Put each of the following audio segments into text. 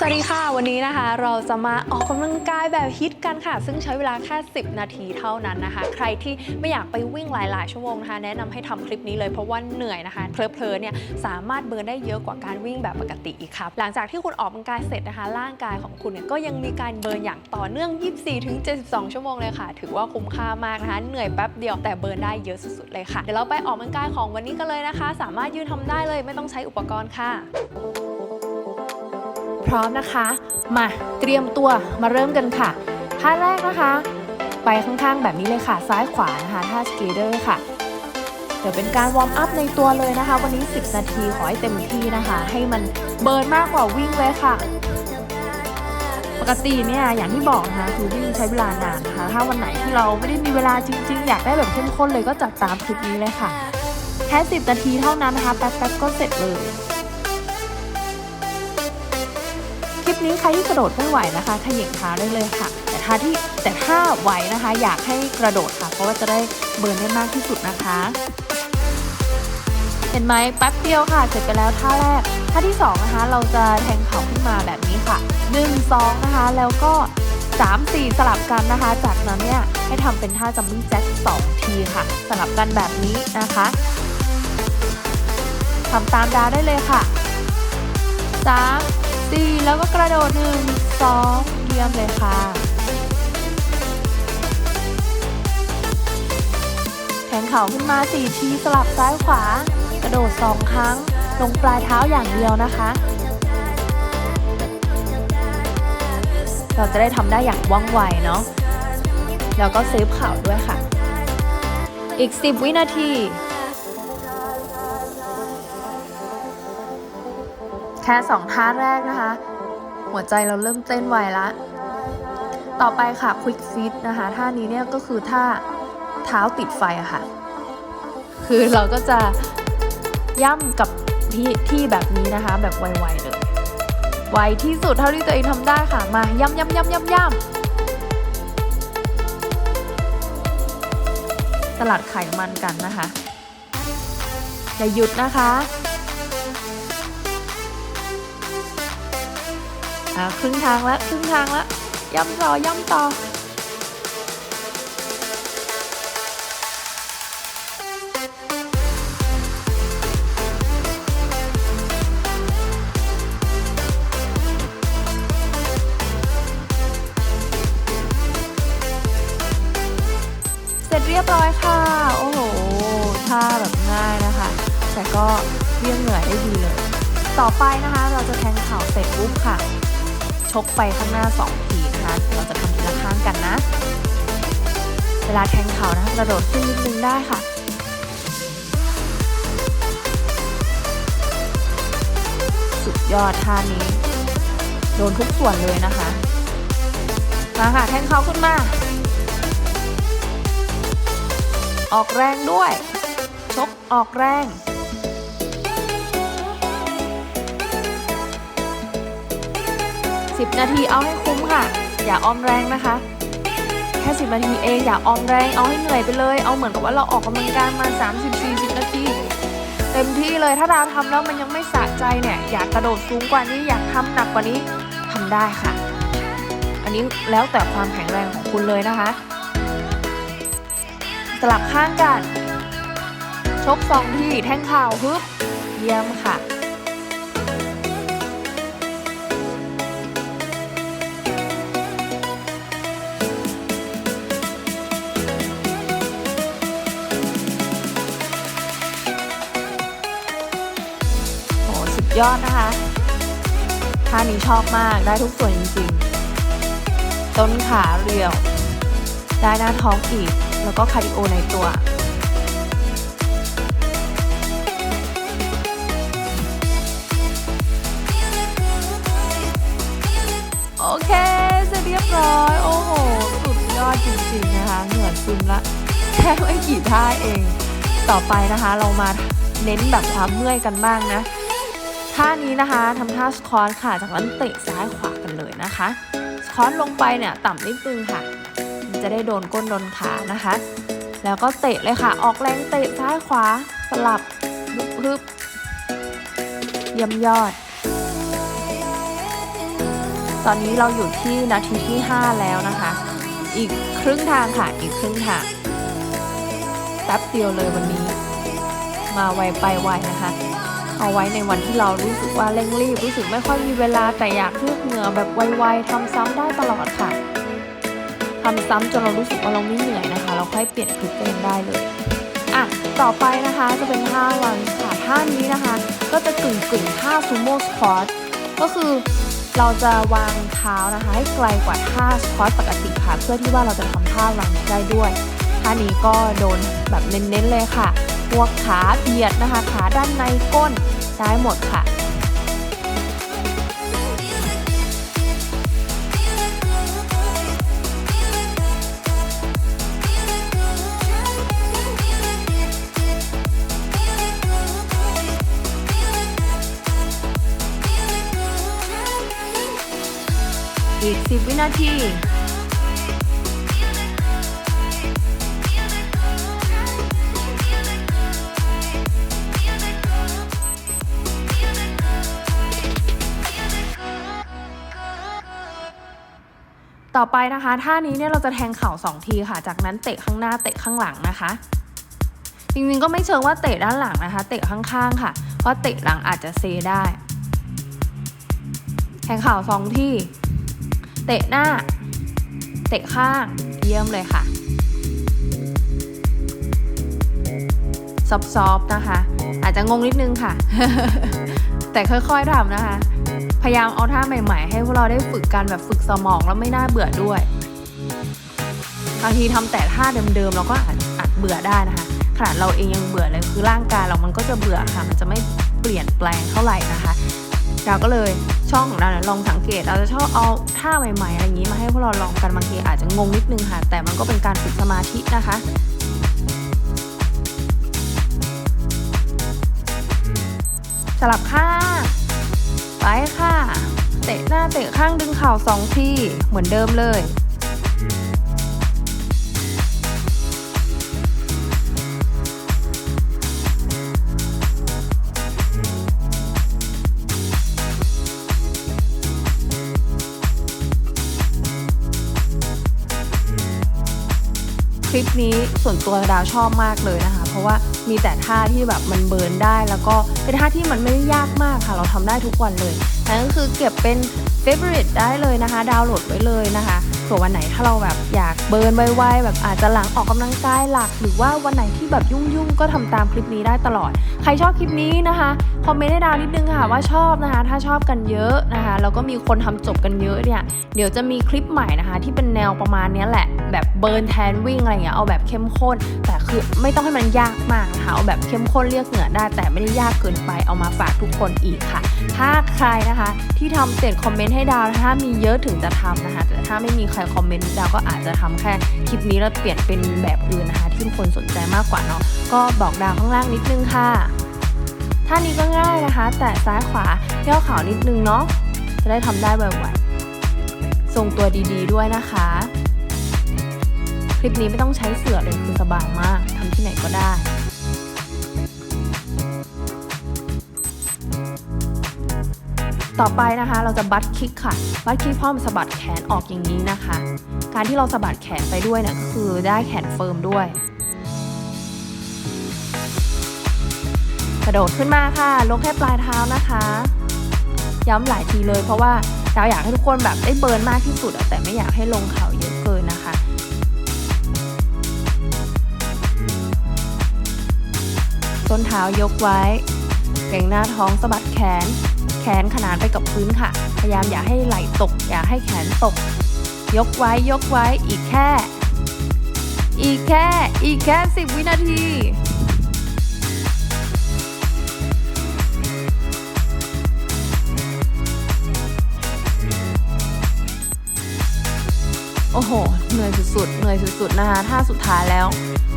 สวัสดีค่ะ วันนี้นะคะเราจะมาออกกำลังกายแบบฮิตกันค่ะ ซึ่งใช้เวลาแค่ 10 นาทีเท่านั้นนะคะ ใครที่ไม่อยากไปวิ่งหลาย ๆ ชั่วโมงนะคะ แนะนำให้ทำคลิปนี้เลยเพราะว่าเหนื่อยนะคะ เพลิๆเนี่ยสามารถเบิร์นได้เยอะกว่าการวิ่งแบบปกติอีกครับหลังจากที่คุณออกกำลังกายเสร็จนะคะ ร่างกายของคุณเนี่ยก็ยังมีการเบิร์นอย่างต่อเนื่อง 24-72 ชั่วโมงเลยค่ะ ถือว่าคุ้มค่ามากนะคะเหนื่อยแป๊บเดียวแต่เบิร์นได้เยอะสุด ๆ เลยค่ะเดี๋ยวเราไปออกกำลังกายของวันนี้กันเลยนะคะ สามารถยืนทำได้เลยไม่ต้องใช้อุปกรณ์ค่ะ ร้อมนะคะ มาเตรียมตัวมาเริ่มกันค่ะ ท่าแรกนะคะ ไปข้างๆแบบนี้เลยค่ะ ซ้ายขวานะคะท่าสเกเดอร์ค่ะ เดี๋ยวเป็นการวอร์มอัพในตัวเลยนะคะ วันนี้ 10 นาทีขอให้เต็มที่นะคะ ให้มันเบิร์นมากกว่าวิ่งเลยค่ะ ปกติเนี่ยอย่างที่บอกนะคะคือวิ่งใช้เวลานานนะคะ ถ้าวันไหนที่เราไม่ได้มีเวลาจริง ๆ อยากได้แบบเข้มข้นเลยก็จัดตามคลิปนี้เลยค่ะแค่ 10 นาทีเท่านั้นนะคะแป๊บๆก็เสร็จเลย ปนี้ใครที่กระโดดไม่ไหวนะคะขยิงเท้าได้เลยค่ะ แต่ถ้าที่แต่ถ้าไหวนะคะ อยากให้กระโดดค่ะ เพราะว่าจะได้เบิร์นได้มากที่สุดนะคะ เห็นไหมแป๊บเดียวค่ะเสร็จไปแล้วท่าแรกท่าที่สองนะคะเราจะแทงเข่าขึ้นมาแบบนี้ค่ะ1 2นะคะแล้วก็ 3 4 สลับกันนะคะ จากนั้นเนี่ยให้ทำเป็นท่าจัมมิ่งแจ็ค2ทีค่ะ สลับกันแบบนี้นะคะทำตามดาได้เลยค่ะ3 4 แล้วก็กระโดด 1 2 เยี่ยมเลยค่ะแทงเข่าขึ้นมา 4 ทีสลับซ้ายขวา กระโดด 2 ครั้ง ลงปลายเท้าอย่างเดียวนะคะ เราจะได้ทำได้อย่างว่องไวเนาะ แล้วก็เซฟเข่าด้วยค่ะ อีก 10 วินาที แค่สองท่าแรกนะคะ หัวใจเราเริ่มเต้นไวละต่อไปค่ะ Quick Fit นะคะท่านี้เนี่ยก็คือท่าเท้าติดไฟอะค่ะ คือเราก็จะย่ำกับที่ที่แบบนี้นะคะ แบบไวๆเลยไวที่สุดเท่าที่ตัวเองทำได้ค่ะมาย่ำย่ำย่ำย่ำย่ำสลัดไขมันกันนะคะอย่าหยุดนะคะ อ่าครึ่งทางแล้วครึ่งทางแล้วย่ำต่อย่ำต่อเสร็จเรียบร้อยค่ะ โอ้โห ท่าแบบง่ายนะคะ แต่ก็เรียกเหนื่อยได้ดีเลย ต่อไปนะคะ เราจะแทงเข่าเสร็จปุ๊บค่ะ ชกไปข้างหน้า 2 ทีนะคะ เราจะทำทีละข้างกันนะ เวลาแทงเข่านะคะกระโดดขึ้นนิดนึงได้ค่ะสุดยอดท่านี้ โดนทุกส่วนเลยนะคะ มาค่ะ แทงเข่าขึ้นมา ออกแรงด้วย ชกออกแรง 10 นาทีเอาให้คุ้มค่ะ อย่าออมแรงนะคะ แค่ 10 นาทีเองอย่าออมแรงเอาให้เหนื่อยไปเลย เอาเหมือนกับว่าเราออกกำลังกายมา 30-40 นาที เต็มที่เลยถ้าดาทำแล้วมันยังไม่สะใจเนี่ยอยากกระโดดสูงกว่านี้อยากทำหนักกว่านี้ทำได้ค่ะ อันนี้แล้วแต่ความแข็งแรงของคุณเลยนะคะ สลับข้างกัน ชกสองทีแท่งเข่าฮึบเยี่ยมค่ะ ยอดนะคะท่านี้ชอบมากได้ทุกส่วนจริงๆ ต้นขาเรียว ได้หน้าท้องอีก แล้วก็คาร์ดิโอในตัวโอเคเสร็จเรียบร้อย โอ้โห สุดยอดจริงๆนะคะ เหงื่อซึมละ แค่ไม่กี่ท่าเอง ต่อไปนะคะ เรามาเน้นแบบความเมื่อยกันบ้างนะ ท่านี้นะคะทำท่าสควอตค่ะ จากนั้นเตะซ้ายขวากันเลยนะคะสควอตลงไปเนี่ยต่ำนิดนึงค่ะ มันจะได้โดนก้นโดนขานะคะ แล้วก็เตะเลยค่ะ ออกแรงเตะซ้ายขวาสลับฮึบฮึบเยี่ยมยอด ตอนนี้เราอยู่ที่นาทีที่ 5 แล้วนะคะ อีกครึ่งทางค่ะ อีกครึ่งทางแป๊บเดียวเลยวันนี้ มาไวไปไวนะคะ เอาไว้ในวันที่เรารู้สึกว่าเร่งรีบ รู้สึกไม่ค่อยมีเวลาแต่อยากเลือกเหงื่อแบบไวๆทำซ้ำได้ตลอดค่ะทำซ้ำจนเรารู้สึกว่าเราไม่เหนื่อยนะคะ เราค่อยเปลี่ยนคลิปก็ยังได้เลยอะต่อไปนะคะจะเป็นท่ารันค่ะท่านี้นะคะ ก็จะกึ่งกึ่งๆท่าซูโม่สควอตก็คือเราจะวางเท้านะคะ ให้ไกลกว่าท่าสควอตปกติค่ะ เพื่อที่ว่าเราจะทำท่ารันได้ด้วยท่านี้ก็โดนแบบเน้นๆเลยค่ะ พวกขาเบียดนะคะ ขาด้านในก้นได้หมดค่ะอีก10 วินาที ต่อไปนะคะท่านี้เนี่ยเราจะแทงเข่า2ทีค่ะ จากนั้นเตะข้างหน้าเตะข้างหลังนะคะ จริงๆก็ไม่เชิงว่าเตะด้านหลังนะคะ เตะข้างๆค่ะ เพราะเตะหลังอาจจะเซได้ แทงเข่าสองที่ เตะหน้า เตะข้างเยี่ยมเลยค่ะซอฟๆนะคะ อาจจะงงนิดนึงค่ะ แต่ค่อยๆทำนะคะ พยายามเอาท่าใหม่ ๆ ให้พวกเราได้ฝึกกันแบบฝึกสมองแล้วไม่น่าเบื่อด้วย บางทีทำแต่ท่าเดิมๆเราก็อาจอาจเบื่อได้นะคะขนาดเราเองยังเบื่อเลยคือร่างกายเรามันก็จะเบื่อค่ะ มันจะไม่เปลี่ยนแปลงเท่าไหร่นะคะเราก็เลยช่องของเราเนี่ยลองสังเกตเราจะชอบเอาท่าใหม่ๆอะไรอย่างนี้มาให้พวกเราลองกันบางทีอาจจะงงนิดนึงค่ะ แต่มันก็เป็นการฝึกสมาธินะคะสลับข้าง ไปค่ะ เตะหน้าเตะข้างดึงเข่าสองทีเหมือนเดิมเลย คลิปนี้ส่วนตัวดาวชอบมากเลยนะคะ เพราะว่ามีแต่ท่าที่แบบมันเบิร์นได้ แล้วก็เป็นท่าที่มันไม่ยากมากค่ะ เราทำได้ทุกวันเลยนั่นก็คือเก็บเป็น favorite ได้เลยนะคะ ดาวน์โหลดไว้เลยนะคะเผื่อวันไหนถ้าเราแบบอยากเบิร์นไวๆแบบอาจจะหลังออกกำลังกายหลัก หรือว่าวันไหนที่แบบยุ่งๆ ก็ทำตามคลิปนี้ได้ตลอด ใครชอบคลิปนี้นะคะคอมเมนต์ให้ดาวนิดนึงค่ะว่าชอบนะคะ ถ้าชอบกันเยอะนะคะแล้วก็มีคนทำจบกันเยอะเนี่ยเดี๋ยวจะมีคลิปใหม่นะคะ ที่เป็นแนวประมาณนี้แหละ แบบเบิร์นแทนวิ่งอะไรเงี้ยเอาแบบเข้มข้น แต่คือไม่ต้องให้มันยากมากนะคะเอาแบบเข้มข้นเรียกเหงื่อได้ แต่ไม่ได้ยากเกินไปเอามาฝากทุกคนอีกค่ะ ถ้าใครนะคะ ที่ทำเสร็จคอมเมนต์ให้ดาวถ้ามีเยอะถึงจะทำนะคะ แต่ถ้าไม่มีใครคอมเมนต์ดาวก็อาจจะทำแค่คลิปนี้แล้วเปลี่ยนเป็นแบบอื่นนะคะที่ทุกคนสนใจมากกว่าเนาะก็บอกดาวข้างล่างนิดนึงค่ะท่านี้ก็ง่ายนะคะ แต่ซ้ายขวาย่อเขานิดนึงเนาะจะได้ทำได้บ่อยๆทรงตัวดีๆด้วยนะคะ ลิปนี้ไม่ต้องใช้เสื่อเลยคือสบายมากทำที่ไหนก็ได้ต่อไปนะคะเราจะบัตคิกค่ะ บัตคิกพร้อมสะบัดแขนออกอย่างนี้นะคะ การที่เราสะบัดแขนไปด้วยเนี่ยก็คือได้แขนเฟิร์มด้วย กระโดดขึ้นมาค่ะ ลงแค่ปลายเท้านะคะ ย้ำหลายทีเลยเพราะว่าดาอยากให้ทุกคนแบบได้เบิร์นมากที่สุดแต่ไม่อยากให้ลงเข่าเยอะ ต้นเท้ายกไว้ เกรงหน้าท้องสะบัดแขน แขนขนานไปกับพื้นค่ะ พยายามอย่าให้ไหล่ตก อย่าให้แขนตก ยกไว้ยกไว้อีกแค่ อีกแค่อีกแค่ 10 วินาทีโอ้โห เหนื่อยสุดๆ เหนื่อยสุดๆ นะคะ ท่าสุดท้ายแล้ว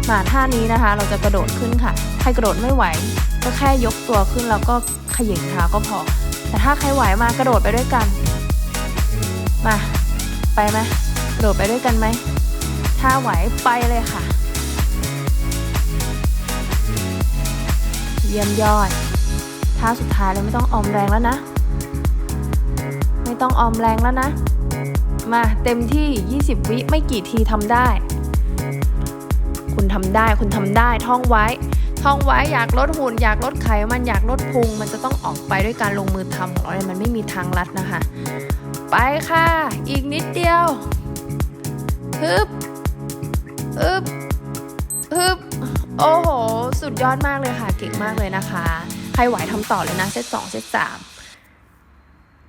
มาท่านี้นะคะ เราจะกระโดดขึ้นค่ะ รกระโดดไม่ไหว ก็แค่ยกตัวขึ้นแล้วก็ขย่งเท้าก็พอ แต่ถ้าใครไหวมากระโดดไปด้วยกัน มา ไปไหมกระโดดไปด้วยกันไหม ถ้าไหวไปเลยค่ะ เยี่ยมยอดท่าสุดท้ายเลยไม่ต้องออมแรงแล้วนะ ไม่ต้องออมแรงแล้วนะ มาเต็มที่ 20 วิไม่กี่ทีทำได้ คุณทำได้คุณทำได้ท่องไว้ ท่องไว้อยากลดหุ่นอยากลดไขมันอยากลดพุง มันจะต้องออกไปด้วยการลงมือทำของเราเนี่ยมันไม่มีทางลัดนะคะ ไปค่ะ อีกนิดเดียวฮึบฮึบฮึบโอ้โห สุดยอดมากเลยค่ะ เก่งมากเลยนะคะ ใครไหวทำต่อเลยนะเซตสองเซตสาม